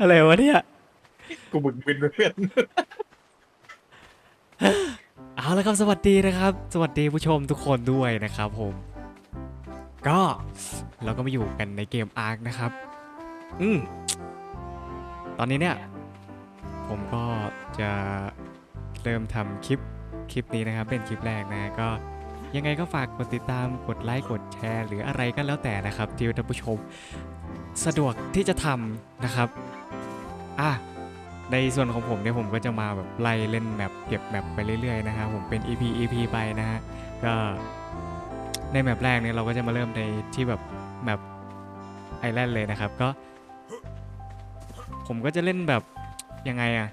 อะไรวะเนี่ย กูบึกบินไปเพื่อนเอาละครับสวัสดีนะครับ สวัสดีผู้ชมทุกคนด้วยนะครับผม ก็เราก็มาอยู่กันในเกมอาร์คนะครับ อืมตอนนี้เนี่ย ผมก็จะเริ่มทำคลิปคลิปนี้นะครับ เป็นคลิปแรกนะก็ยังไงก็ฝากกดติดตามกดไลค์กดแชร์ หรืออะไรก็แล้วแต่นะครับที่ท่านผู้ชม สะดวกที่จะทำนะครับ อะในส่วนของผมเนี่ยผมก็จะมาแบบไล่เล่นแมปเก็บแมปไปเรื่อยๆนะฮะผมเป็น EP EP ไปนะฮะก็ในแมปแรกเนี่ยเราก็จะมาเริ่มในที่แบบแมปไอแลนด์เลยนะครับก็ ผมก็จะเล่นแบบยังไงอะ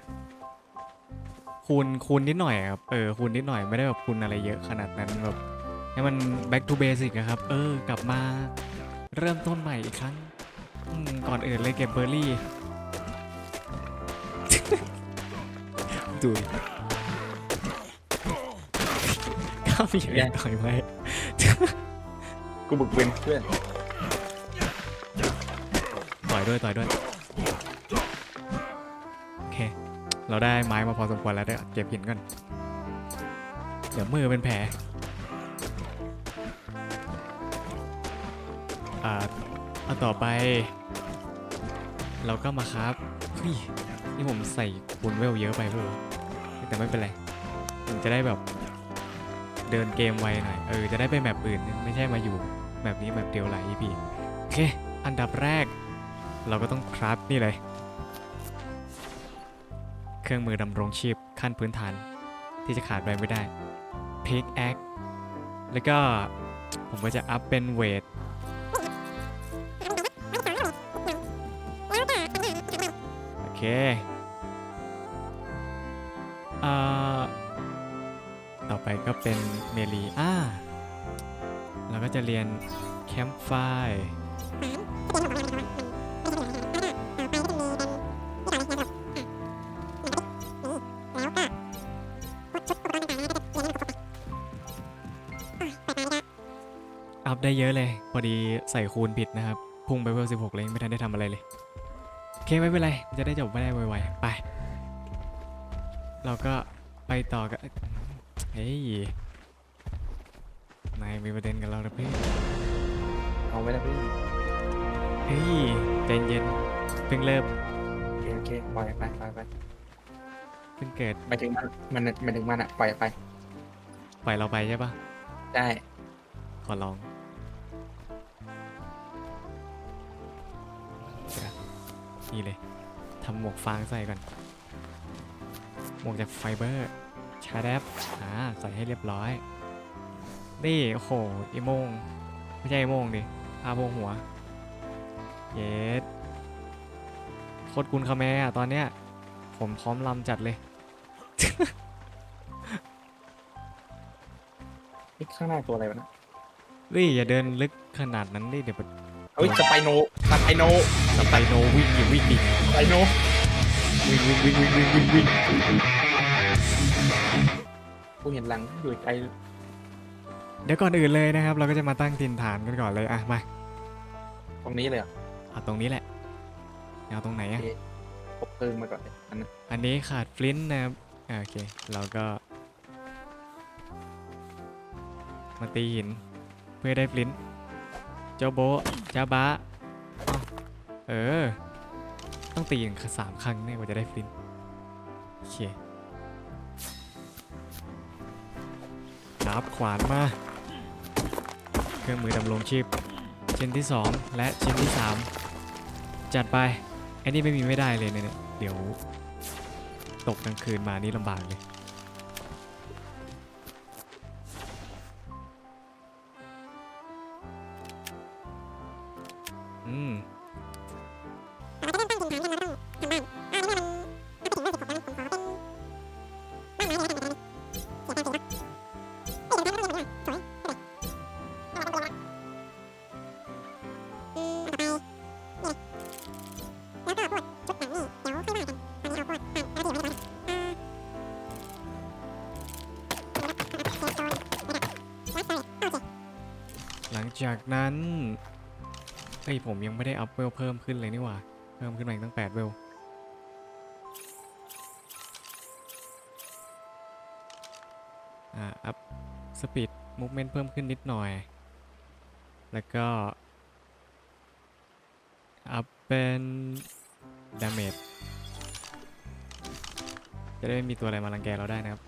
คูณคูณนิดหน่อยครับเออคูณนิดหน่อยไม่ได้แบบคูณอะไรเยอะขนาดนั้นแบบให้มัน back to basic อะครับเออกลับมาเริ่มต้นใหม่อีกครั้งก่อนอื่นเลยเก็บเบอร์รี่ ดูดิข้าวมีอะไรต่อยไหมกูบึกบินเพื่อนต่อยด้วยต่อยด้วยโอเคเราได้ไม้มาพอสมควรแล้วเดี๋ยวเก็บหินก่อนเดี๋ยวมือเป็นแผลอ่าเอาต่อไป เราก็มาครับเฮ้ย นี่ผมใส่คูณเวลเยอะไปเปล่าวะแต่ไม่เป็นไรผมจะได้แบบเดินเกมไวหน่อยเออจะได้ไปแมปอื่นไม่ใช่มาอยู่แมปนี้แมปเดียวหลาย EP โอเค อันดับแรก เราก็ต้องคราฟนี่เลย เครื่องมือดำรงชีพขั้นพื้นฐานที่จะขาดไปไม่ได้พิกแอคแล้วก็ผมก็จะอัพเป็นเวท เคอ่อต่อไปก็เป็นเมลีอ่าเราก็จะเรียนแคมป์ไฟอัพได้เยอะเลย พอดีใส่คูณผิดนะครับ พุ่งไปเพิ่ม16 เลยไม่ทันได้ทำอะไรเลย เคไม่เป็นไร จะได้จบไม่ได้ไวๆไป เราก็ไปต่อกัน เฮ้ย นายมีประเด็นกับเราหรือพี่เอาไว้แล้วพี่เฮ้ยใจเย็นเพิ่งเริ่มโอเคโอเคปล่อยไปปล่อยไปเพิ่งเกิดหมายถึงมันมันหมายถึงมันอะปล่อยไปปล่อยเราไปใช่ปะได้ขอลอง นี่เลยทำหมวกฟางใส่ก่อน หมวกจากไฟเบอร์ชาแดบอ่าใส่ให้เรียบร้อย นี่โอ้โหอีโมง ไม่ใช่อีโมงดิอาโพงหัว เย็ดโคตรกุนคาแมอะตอนเนี้ย ผมพร้อมลำจัดเลยนี่ข้างหน้าตัวอะไรวะนะเฮ้ยอย่าเดินลึกขนาดนั้นดิเดี๋ยว เฮ้ยสไปโนสไปโนสไปโนวิ่งดิวิ่งดิสไปโนวิ่งวิ่งวิ่งวิ่งวิ่งวิ่งวิ่งกูเห็นหลังอยู่ไกลเดี๋ยวก่อนอื่นเลยนะครับ เราก็จะมาตั้งถิ่นฐานกันก่อนเลยอะมาตรงนี้เลยเหรอเอาตรงนี้แหละเอาตรงไหนอะพบเพลิงมาก่อนเลยอันนั้นอันนี้ขาดฟลินต์นะครับอ่าโอเคเราก็ มาตีหินเพื่อได้ฟลินต์ เจ้าโบเจ้าบะอ้าเออ ต้องตีถึงสามครั้งเนี่ยกว่าจะได้ฟลินโอเคครับขวานมา เครื่องมือดำรงชีพชิ้นที่ 2 และชิ้นที่ 3 จัดไปไอ้นี่ไม่มีไม่ได้เลยเนี่ยเดี๋ยว ตกกลางคืนมานี่ลำบากเลย จากนั้นเฮ้ยผมยังไม่ได้อัพเวลเพิ่มขึ้นเลยนี่หว่า เพิ่มขึ้นมาอีกตั้ง8เวลอ่าอัพสปีดมูฟเมนต์เพิ่มขึ้นนิดหน่อย แล้วก็อัพเป็นดาเมจจะได้ไม่มีตัวอะไรมาลังแกเราได้นะครับ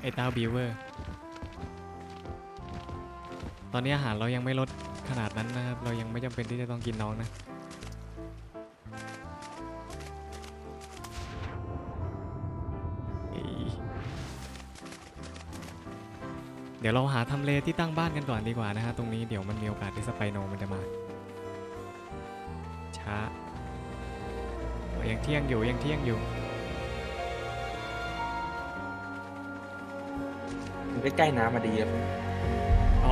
ไอต้าบีเวอร์ ตอนนี้อาหารเรายังไม่ลดขนาดนั้นนะครับ เรายังไม่จำเป็นที่จะต้องกินน้องนะ เดี๋ยวเราหาทำเลที่ตั้งบ้านกันก่อนดีกว่านะฮะ ตรงนี้เดี๋ยวมันมีโอกาสที่สไปโนมันจะมา ช้ายังเที่ยงอยู่ยังเที่ยงอยู่ใกล้ๆน้ำมาดีอะเอา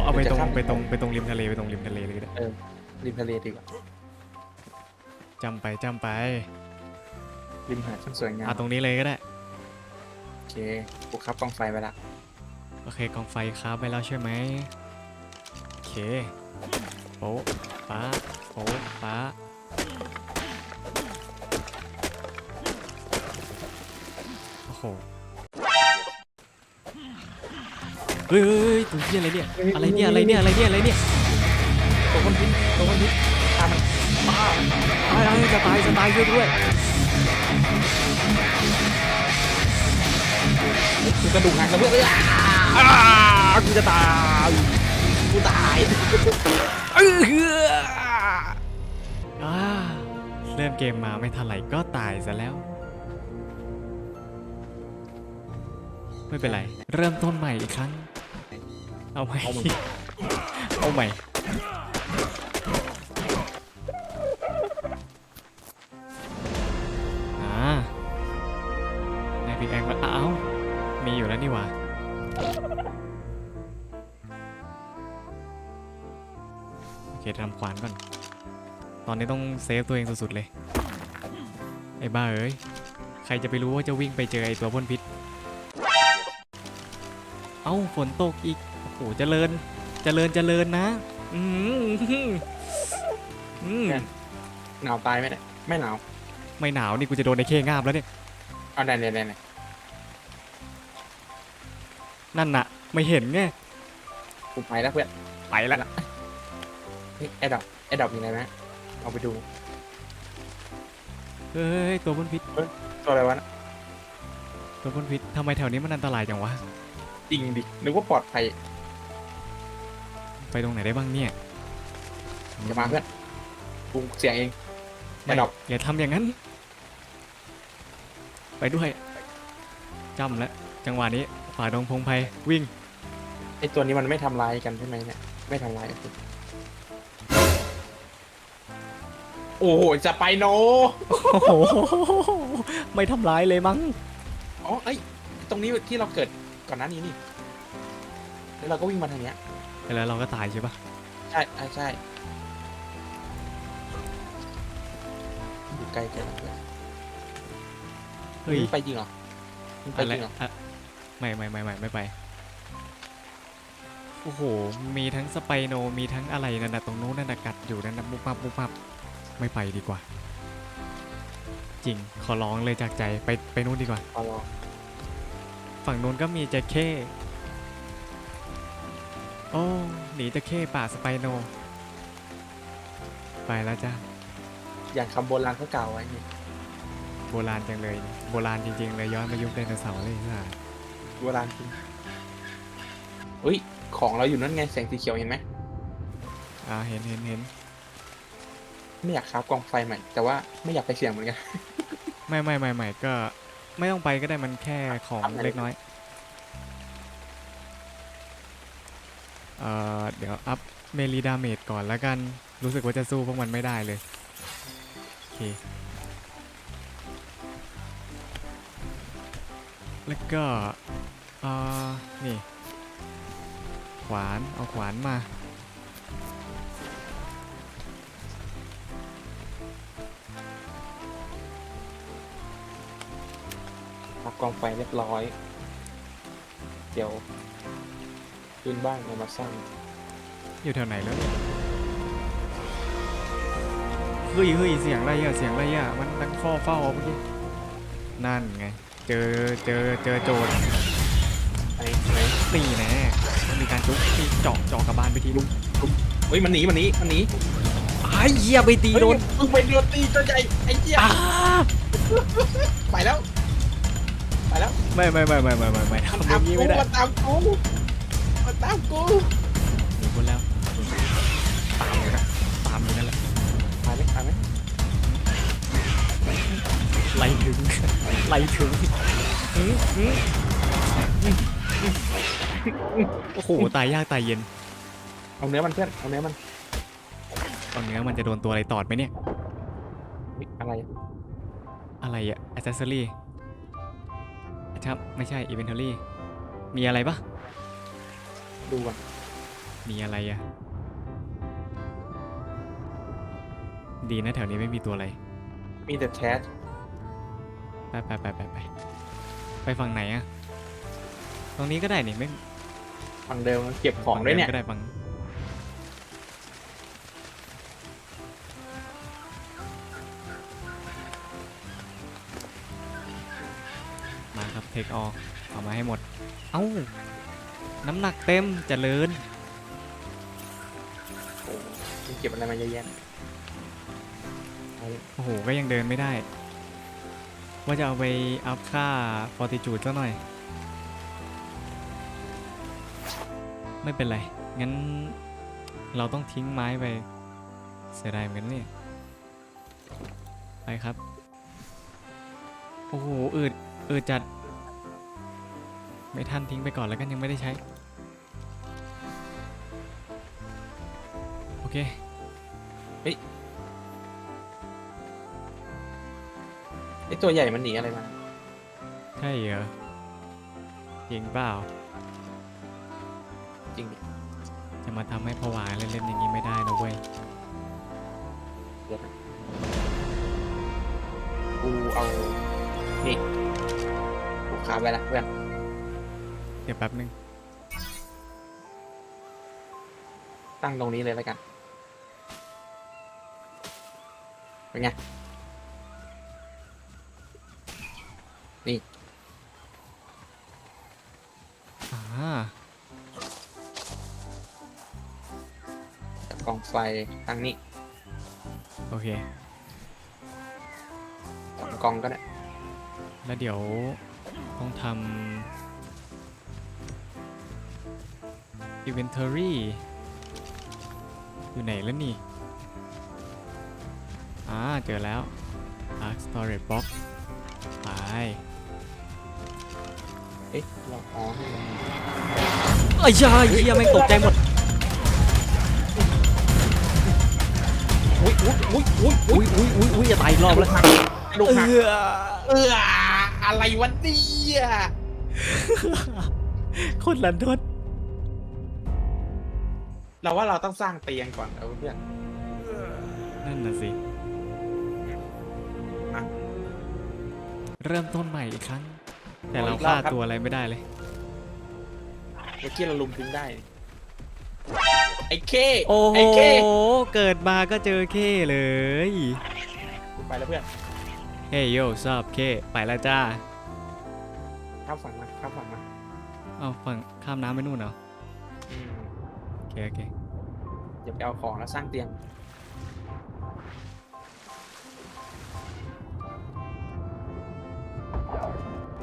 เอาไปเดี๋ตยวรงจะข้ามไปตรงไปตรงริมทะเลไปตรงริมทะเลเลยก็ได้ริมทะเลดีกว่าจำไปจำไปริมหาดช่างสวยงามเอาตรงนี้เลยก็ได้โอเคกูครับกองไฟไปละโอเคกองไฟค้าไปแล้วใช่ไหมโอเคโป๊ะป้าโป๊ะป้า เฮ้ยเฮ้ยตัวเหี้ยอะไรเนี่ย อะไรเนี่ย อะไรเนี่ย อะไรเนี่ย อะไรเนี่ย ตัวคนพิษตัวคนพิษตามมันบ้าตายตายจะตายจะตายช่วยด้วยคือกระดูกหักแล้วเพื่อนเอ้ยอ่ากูจะตาย กูตายเอออ่าเริ่มเกมมาไม่ทันไรก็ตายซะแล้ว ไม่เป็นไร เริ่มต้นใหม่อีกครั้ง เอาใหม่เอาใหม่ เอาใหม่ อ่าในพิกแองก็อ้าว มีอยู่แล้วนี่หว่าโอเคทำขวานก่อน ตอนนี้ต้องเซฟตัวเองสุดๆเลย ไอ้บ้าเอ้ย ใครจะไปรู้ว่าจะวิ่งไปเจอไอ้ตัวพ่นพิษ เอ้าฝนตกอีก โอ้โหเจริญ เจริญ เจริญนะ อืมอืมหนาวตายไหมเนี่ยไม่หนาวไม่หนาวนี่กูจะโดนในเข้งาบแล้วเนี่ย เอาไหนไหนไหนไหนนั่นน่ะ ไม่เห็นไงกูไปแล้วเพื่อนไปแล้วเฮ้ยไอ้ดอกไอ้ดอกมีอะไรไหมเอาไปดู เฮ้ยตัวพ่นพิษตัวอะไรวะนะตัวพ่นพิษทำไมแถวนี้มันอันตรายจังวะจริงดินึกว่าปลอดภัย ไปตรงไหนได้บ้างเนี่ยอย่ามาเพื่อนกูเสียงเองไม่ไอ้ดอกอย่าทำอย่างนั้น ไปด้วยจำแล้วจังหวะนี้ฝ่าดงพงไพวิ่งไอ้ตัวนี้มันไม่ทำร้ายกันใช่ไหมเนี่ยไม่ทำร้ายกันโอ้โหจะไปโนโอ้โหไม่ทำร้ายเลยมั้งอ๋อเอ้ยตรงนี้ที่เราเกิดก่อนหน้านี้นี่แล้วเราก็วิ่งมาทางเนี้ย แล้วเราก็ตายใช่ปะใช่ใช่ใช่อยู่ไกลกันเลยเฮ้ยไปจริงเหรอมึงไปอะไรจริงเหรออะไม่ไม่ไม่ไม่ไม่ไป โอ้โห มีทั้งสไปโน มีทั้งอะไรนั่นนะตรงนู้นนั่นนะกัดอยู่นั่นนะมุบมับมุบมับไม่ไปดีกว่า จริง ขอร้องเลยจากใจ ไปไปนู้นดีกว่าขอรอฝั่งนู้นก็มีจะเข้โอ้หนีจะเข้ป่าสไปโน ไปแล้วจ้าอย่างคำโบราณเขากล่าวไว้นี่โบราณจังเลย โบราณจริงๆเลยย้อนไปยุคไดโนเสาร์เลยค่ะโบราณจริงเฮ้ย ของเราอยู่นั่นไงแสงสีเขียวเห็นไหมอ่าเห็นเห็นเห็นไม่อยากคราฟกองไฟใหม่ แต่ว่าไม่อยากไปเสี่ยงเหมือนกัน ไม่ไม่ไม่ไม่ก็ไม่ต้องไปก็ได้มันแค่ของทำอะไรเล็กน้อย เอ่อเดี๋ยวอัพเมลีดาเมจก่อนแล้วกัน รู้สึกว่าจะสู้พวกมันไม่ได้เลยโอเคแล้วก็เอ่อนี่ ขวาน เอาขวานมาครากองไฟเรียบร้อย เดี๋ยว คืนบ้านเอามาสร้างอยู่แถวไหนแล้วเนี่ยเฮ้ยเฮ้ยเสียงอะไรอะเสียงอะไรอะมันดังฟอเฝ้าเมื่อกี้นั่นไง เจอเจอเจอโจรไหนไหนนี่แน่มันมีการจุกนี่เจาะเจาะกับบ้านไปทีลุงเฮ้ยมันหนีมันหนีมันหนีไอ้เหี้ยไปตีโดนมึงไปโดนตีตัวใหญ่ไอ้เหี้ยอ้าไปแล้วไปแล้วไม่ไม่ไม่ไม่ไม่ไม่ไม่มันทำอตามย่างนี้กูไม่ได้มันตามกูมัน ตามกูหนีพ้นแล้วตามเลยนะตามอยู่นั่นแหละตายไหมตายไหมไล่ถึงไล่ถึงอื้ออื้อโอ้โหตายยากตายเย็นเอาเนื้อมันเพื่อนเอาเนื้อมันตอนเนื้อมันจะโดนตัวอะไรตอดไหมเนี่ย อุ๊ยอะไรอะไรอะอ c เซสซอรี่ครับไม่ใช่อิเวนทอรี่มีอะไรปะ ดูก่อนมีอะไรอะดีนะแถวนี้ไม่มีตัวอะไร มีแต่แชทไปไปไปไปไปไปฝั่งไหนอะตรงนี้ก็ได้นี่ไม่ฝั่งเดิมเก็บของด้วยเนี่ยก็ได้ฝั่งมาครับเทคออเอามาให้หมด เอ้า น้ำหนักเต็มเจริญโอ้โหมันเก็บอะไรมาเยอะแยะเอาโอ้โห ก็ยังเดินไม่ได้ ว่าจะเอาไปอัพค่าฟอร์ติจูดสักหน่อย ไม่เป็นไร งั้นเราต้องทิ้งไม้ไป เสียดายเหมือนกันเนี่ยไปครับ โอ้โหอืดอืดจัด ไม่ทันทิ้งไปก่อนแล้วกันยังไม่ได้ใช้ โอเคไอตัวใหญ่มันหนีอะไรมา ใช่เหรอจริงเปล่าจริงดิจะมาทำให้ผวาเล่นๆอย่างนี้ไม่ได้นะเว้ยเดี๋ยวนะกูเอานี่กูขาไปละเพื่อนเดี๋ยวแป๊บนึงตั้งตรงนี้เลยแล้วกัน เป็นไงอ่าจับกองไฟตั้งนี้โอเค สองกองก็ได้ แล้วเดี๋ยวต้องทำ inventory อยู่ไหนแล้วนี่ อ่าเจอแล้ว arc storage box ไปเอ๊ะเราอ๋อให้มันไอ้ยาเฮียไม่งตกใจหมด อุ้ยอุ้ยอุ้ยอุ้ยอุ้ยอุ้ยอุ้ยอุ้ยจะตายอีกรอบแล้วลูกหักเออเอออะไรวะเนี่ยคนลันทดเราว่าเราต้องสร้างเตียงก่อนเอาเพื่อนนั่นน่ะสิ เริ่มต้นใหม่อีกครั้ง แต่เราขออีกรอฆ่าบครับตัวอะไรไม่ได้เลยเมื่อกี้เราลุมทิ้งได้ ไอ้เคโอ้โหไอ้เคเกิดมาก็เจอเคเลยไปแล้วเพื่อนเฮ้ยโยชอบเคไปแล้วจ้าข้ามฝั่งมาข้ามฝั่งมาเอาฝั่งข้ามน้ำไปนู่นเหรออืมโอเคโอเคอย่าไปเอาของแล้วสร้างเตียง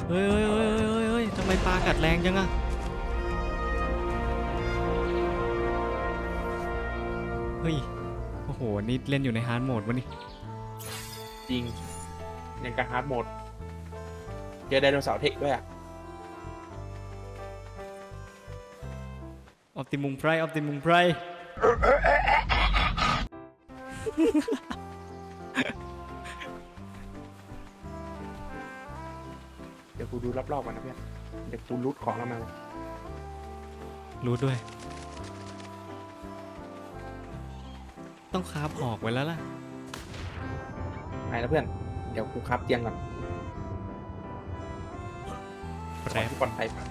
เฮ้ยเฮ้ยเฮ้ยเฮ้ยเฮ้ยเฮ้ยทำไมปลากัดแรงจังอะเฮ้ย โอ้โห นี่เล่นอยู่ในฮาร์ดโหมดวะนี่ จริงยังกับฮาร์ดโหมดเจอไดโนเสาร์เทคด้วยอะ ออ t ติมุมไพรออ t ติมุมไพร ดี๋ยวกูดูรอบๆก่อนนะเพื่อนเดี๋ยวกูรูดของแล้วมาเลยรู้ด้วย ต้องคาบหอกไว้แล้วล่ะ ไปแล้วเพื่อน เดี๋ยวกูครับเตียงก่อนแปรขอที่ปลอดภัยก่อน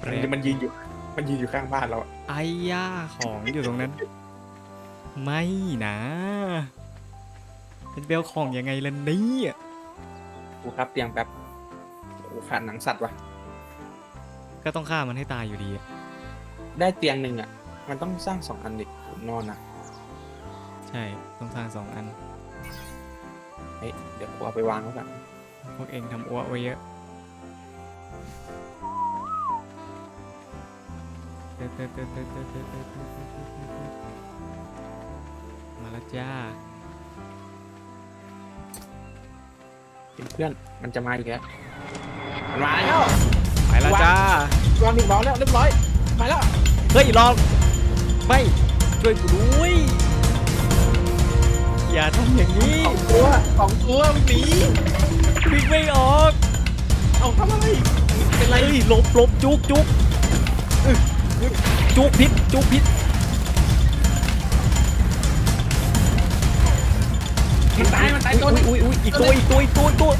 แปรมันมันยืนอยู่ มันยืนอยู่ข้างบ้านเราอะไอ้ย่าของอยู่ตรงนั้น ไม่นะเป็นเบลของยังไงล่ะเนี่ย กูครับเตียงแป๊บ กูขาดหนังสัตว์วะก็ต้องฆ่ามันให้ตายอยู่ดีได้เตียงหนึ่งอะ มันต้องสร้างสองอันดิผมนอนนะใช่ต้องสร้างสองอัน เฮ้ยเดี๋ยวกูเอาไปวางแล้วกันพวกเองทำอ้วกไว้เยอะมาละจ้าเป็นเพื่อนมันจะมาอีกแล้ว มันมาแล้วไปแล้วจ้าวางหนึ่งบอลแล้วเรียบร้อยมาแล้วเฮ้ยรอไม่ช่วยกูด้วยอย่าทำอย่างนี้สองตัวสองตัวมันหนีวิ่งไม่ออกเอาทำอะไรเป็นไรเฮ้ยหลบหลบจุกจุกอึ๊ะจุกพิษจุกพิษมันตายมันตายตัวหนึงอุ้ยอุ้ยอีกตัวอีกตัวอีกตัวอีกตัว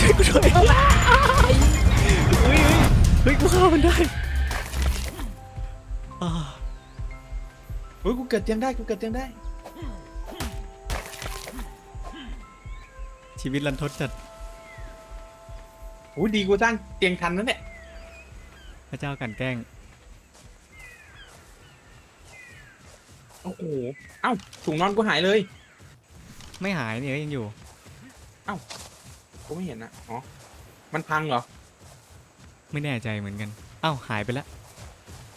ช่วยกูด้วยเฮ้ยเฮ้ยกูฆ่ามันได้อ่าเฮ้ยกูเกิดเตียงได้กูเกิดเตียงได้ ชีวิตรันทดจัดโอ้ยดีกูสร้างเตียงทันนั่นเนี่ยพระเจ้ากลันแกล้ง โอ้โหเอ้าถุงนอนกูหายเลย ไม่หายเนี่ยยังอยู่ กูไม่เห็นนะอ๋อ มันพังเหรอ ไม่แน่ใจเหมือนกันเอ้าหายไปแล้ว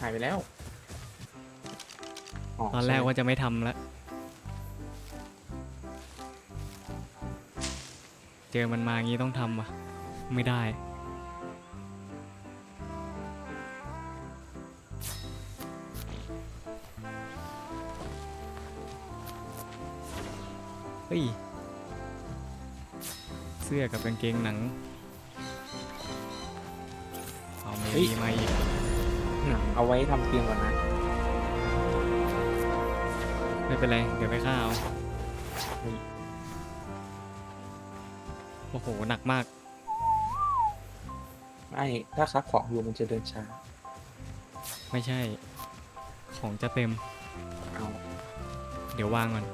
หายไปแล้วตอนแรกใช่ว่าจะไม่ทำแล้วเจอมันมางี้ต้องทำว่ะไม่ได้ เฮ้ยเสื้ อกับกางเกงหนัง เอาเมลีมาอีกหนังเอาไว้ทำเตียงก่อนนะ ไม่เป็นไร เดี๋ยวไปฆ่าเอาอืมโอ้โห หนักมาก ไม่ ถ้าคับของอยู่มันจะเดินช้า ไม่ใช่ ของจะเต็ม เอาเดี๋ยววางก่อน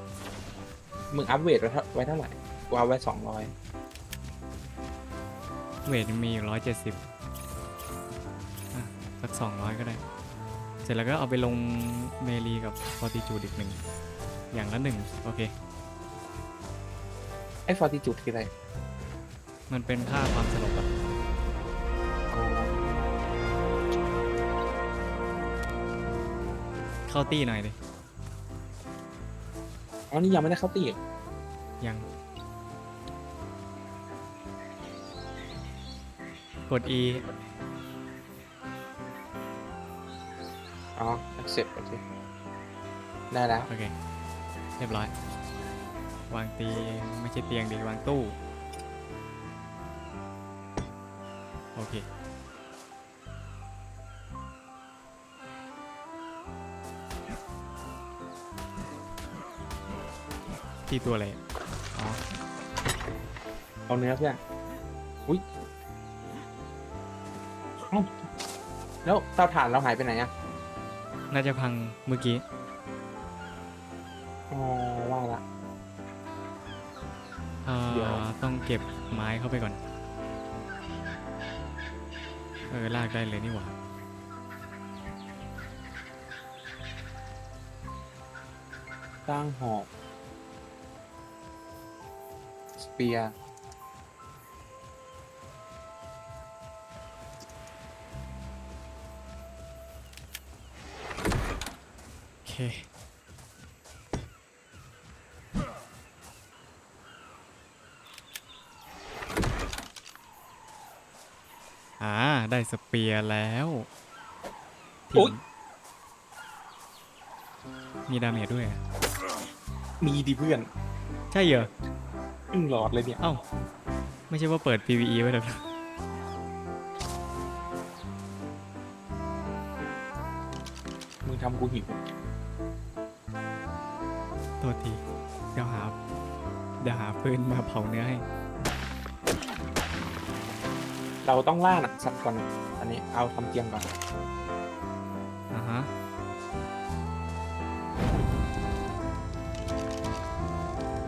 มึงอัพเวทไว้เท่าไว้เท่าไหร่กูเอาไว้สองร้อย เวทมีอยู่ร้อยเจ็ดสิบสักสองร้อยก็ได้ เสร็จแล้วก็เอาไปลงเมลีกับฟอร์ติจูดอีกหนึ่ง อย่างละหนึ่งโอเค ไอ้ฟอร์ติจูดคืออะไร มันเป็นค่าความสลบอะอ๋อเข้าตี้หน่อยดิ อ๋อ นี่ยังไม่ได้เข้าตีอีกยัง กด E อ๋อ accept โอเคได้แล้ว โอเค เรียบร้อย วางตีไม่ใช่เตียงดีวางตู้ โอเค ที่ตัวอะไรอะอ๋อ เอาเนื้อเพื่อนอุ้ย เอ้าแล้วเตาถ่านเราหายไปไหนอะน่าจะพังเมื่อกี้ อ๋อว่าละ เอ่เดี๋ยว อ ต้องเก็บไม้เข้าไปก่อน เออ ลากได้เลยนี่หว่าสร้างหอกสเปียร์ อเคอ่า ได้สเปียร์แล้วที่มีดาเมจด้วยอะมีดิเพื่อนใช่เหรอ ครึ่งหลอดเลยเนี่ยเอ้า ไม่ใช่ว่าเปิด PVE ไว้หรอกมึงทำกูหิว โทษที เดี๋ยวหา เดี๋ยวหาปืนมาเผาเนื้อให้ เราต้องล่าหนักสัตว์ก่อนนะอันนี้เอาทำเตียงก่อน อ่าฮะ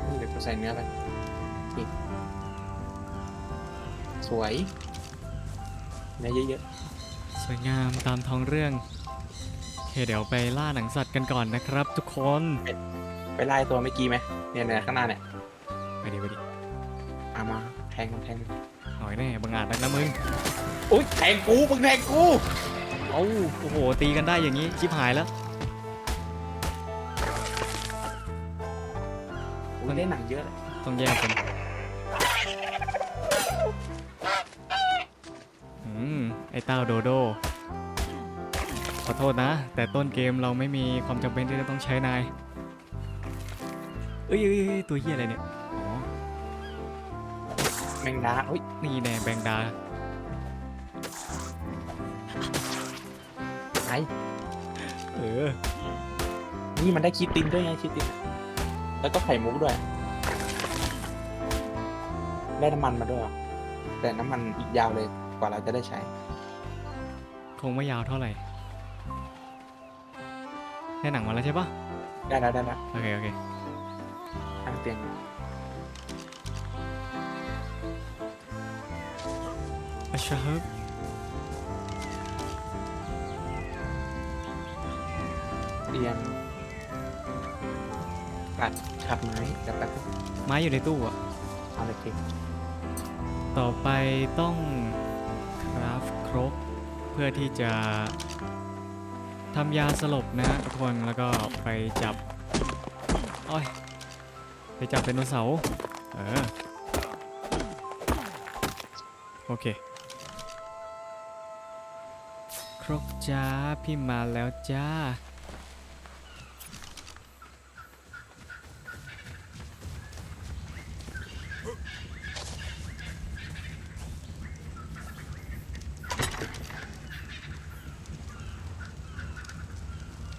นี่เดี๋ยวกูใส่เนื้อไปนี่สวยเนื้อเยอะสวยงามตามท้องเรื่องโอเคเดี๋ยวไปล่าหนังสัตว์กันก่อนนะครับทุกคน ไปไล่ตัวเมื่อกี้ไหมเนี่ยเนี่ยข้างหน้าเนี่ยไปดิไปดิเอามาแทงแทงหน่อยแน่บังอาจนักนะมึงอุ้ยแทงกูมึงแทงกูเอ้าโอ้โหตีกันได้อย่างนี้ชิบหายแล้วอุ้ยได้หนังเยอะเลยต้องแยกกันอืมไอ้เต้าโดโด ขอโทษนะ แต่ต้นเกมเราไม่มีความจำเป็นที่จะต้องใช้นายเอ้ยเอ้ยเอ้ยตัวเฮียอะไรเนี่ย อ๋อ แมงดาอุ้ยนี่แน่แบงดาไอ้เออ นี่มันได้คิดตินด้วยไงคิดตินอะแล้วก็ไข่มุกด้วย ได้น้ำมันมาด้วยเหรอแต่น้ำมันอีกยาวเลยกว่าเราจะได้ใช้ คงไม่ยาวเท่าไหร่ได้หนังมาแล้วใช่ปะได้แล้วได้แล้วโอเค โอเค ทางเตียงอาชาครับเตียงกัดขับไม้กับแป๊บนึงไม้อยู่ในตู้อะเอาเลยเก่งต่อไปต้องคราฟครกเพื่อที่จะทำยาสลบนะฮะทุกคนแล้วก็ไปจับอ้อยไป จับเป็นโนเสาร์เออโอเค ครกจ้า พี่มาแล้วจ้า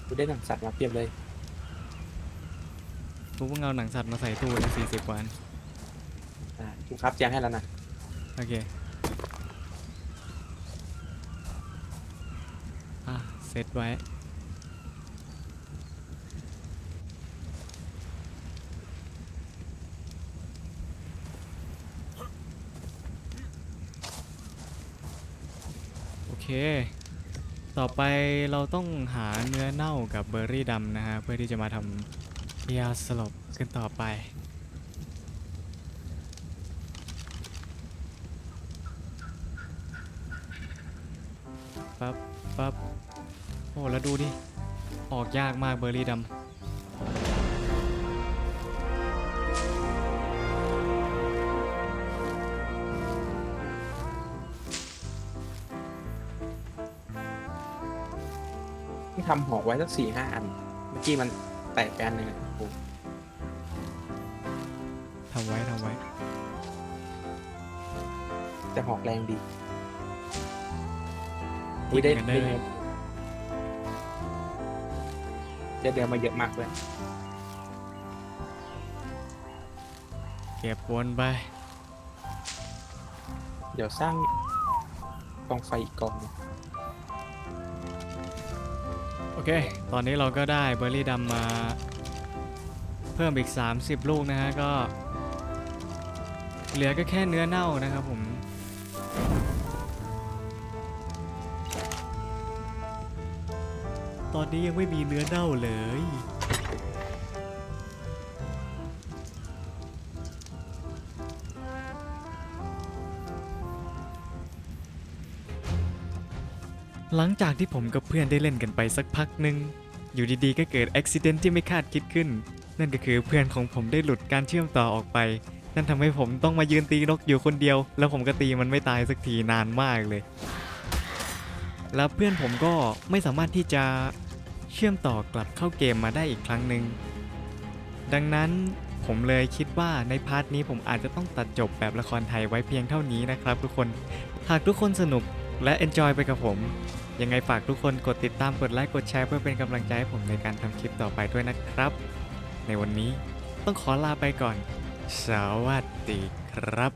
กูได้หนังสัตว์มาเพียบเลย กูเพิ่งเอาหนังสัตว์มาใส่ตู้เลยสี่สิบวันอ่ากูครับเตียงให้แล้วนะ โอเคอะเซตไว้ โอเค ต่อไปเราต้องหาเนื้อเน่ากับเบอร์รี่ดำนะฮะ เพื่อที่จะมาทำ ยาสลบกันต่อไป ปั๊บ ปั๊บ โอ้ แล้วดูดิ ออกยากมากเบอร์รี่ดำที่ทำหอกไว้สักสี่ห้าอัน เมื่อกี้มัน แตกไปอันหนึ่งอะกูทำไว้ทำไว้ แต่หอกแรงดีอุ้ยได้ยิงกันได้ ได้เลยเนื้อได้เดือมาเยอะมากเลยเก็บวนไป เดี๋ยวสร้างกองไฟอีกกองหนึ่ง เค ตอนนี้เราก็ได้เบอร์รี่ดำมา เพิ่มอีก 30 ลูกนะฮะ ก็ เหลือก็แค่เนื้อเน่านะครับผมตอนนี้ยังไม่มีเนื้อเน่าเลย หลังจากที่ผมกับเพื่อนได้เล่นกันไปสักพักหนึ่งอยู่ดีๆ ก็เกิดอุบิเหตุที่ไม่คาดคิดขึ้น นั่นก็คือเพื่อนของผมได้หลุดการเชื่อมต่อออกไป นั่นทำให้ผมต้องมายืนตีนกอยู่คนเดียว แล้วผมก็ตีมันไม่ตายสักทีนานมากเลย แล้วเพื่อนผมก็ไม่สามารถที่จะเชื่อมต่อกลับเข้าเกมมาได้อีกครั้งหนึ่งดังนั้นผมเลยคิดว่าในพาร์ทนี้ผมอาจจะต้องตัดจบแบบละครไทยไว้เพียงเท่านี้นะครับทุกคน หากทุกคนสนุกและ enjoy ไปกับผม ยังไงฝากทุกคนกดติดตามกดไลค์กดแชร์เพื่อเป็นกำลังใจให้ผมในการทำคลิปต่อไปด้วยนะครับ ในวันนี้ต้องขอลาไปก่อน สวัสดีครับ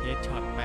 เฮดช็อตไป